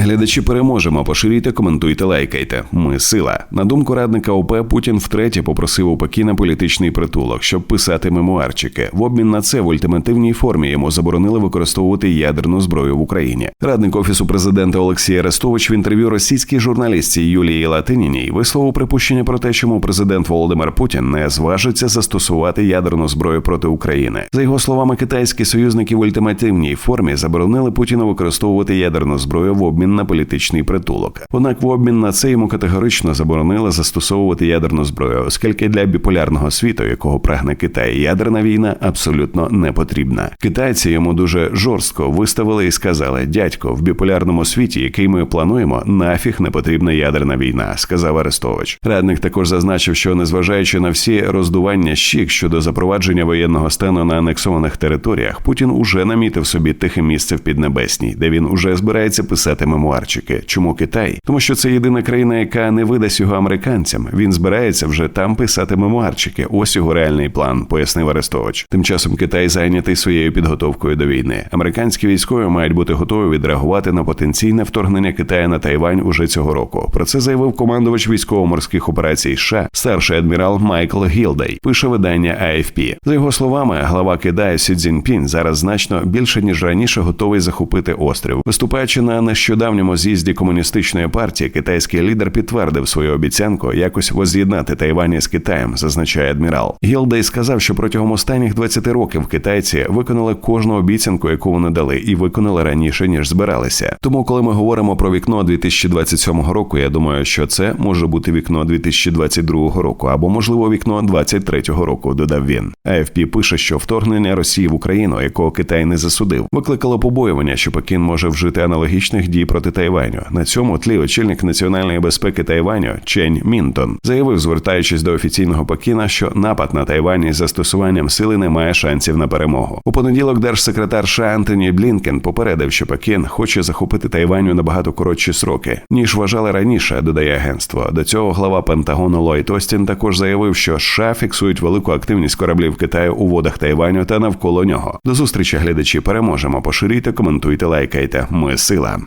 Глядачі переможемо. Поширюйте, коментуйте, лайкайте. Ми сила. На думку радника ОП, Путін втретє попросив у Пекіна політичний притулок, щоб писати мемуарчики. В обмін на це в ультимативній формі йому заборонили використовувати ядерну зброю в Україні. Радник офісу президента Олексій Арестович в інтерв'ю російській журналістці Юлії Латиніній висловив припущення про те, чому президент Володимир Путін не зважиться застосувати ядерну зброю проти України. За його словами, китайські союзники в ультимативній формі заборонили Путіну використовувати ядерну зброю в обмін на політичний притулок. Однак, в обмін на це йому категорично заборонили застосовувати ядерну зброю, оскільки для біполярного світу, якого прагне Китай, ядерна війна абсолютно не потрібна. Китайці йому дуже жорстко виставили і сказали: дядько, в біполярному світі, який ми плануємо, нафіг не потрібна ядерна війна, сказав Арестович. Радник також зазначив, що незважаючи на всі роздування щік щодо запровадження воєнного стану на анексованих територіях, Путін уже намітив собі тихе місце в Піднебесній, де він уже збирається писати мемуарчики. Чому Китай? Тому що це єдина країна, яка не видасть його американцям. Він збирається вже там писати мемуарчики. Ось його реальний план, пояснив Арестович. Тим часом Китай зайнятий своєю підготовкою до війни. Американські військові мають бути готові відреагувати на потенційне вторгнення Китаю на Тайвань уже цього року. Про це заявив командувач військово-морських операцій США, старший адмірал Майкл Гілдей. Пише видання AFP. За його словами, глава Китаю Сі Цзіньпін зараз значно більше ніж раніше готовий захопити острів. Виступаючи на нещодавньому з'їзді комуністичної партії, китайський лідер підтвердив свою обіцянку якось воз'єднати Тайвань з Китаєм, зазначає адмірал. Гілдей сказав, що протягом останніх 20 років китайці виконали кожну обіцянку, яку вони дали, і виконали раніше ніж збиралися. Тому, коли ми говоримо про вікно 2027 року, я думаю, що це може бути вікно 2022 року або можливо вікно 2023 року. Додав він. АФП пише, що вторгнення Росії в Україну, якого Китай не засудив, викликало побоювання, що Пекін може вжити аналогічних дій проти Тайваню. На цьому тлі очільник національної безпеки Тайваню Чень Мінтон заявив, звертаючись до офіційного Пекіна, що напад на Тайвань із застосуванням сили не має шансів на перемогу. У понеділок держсекретар США Антоні Блінкен попередив, що Пекін хоче захопити Тайвань у набагато коротші сроки ніж вважали раніше. Додає агентство. До цього глава Пентагону Ллойд Остін також заявив, що США фіксують велику активність кораблів Китаю у водах Тайваню та навколо нього. До зустрічі глядачі переможемо. Поширюйте, коментуйте, лайкайте. Ми сила.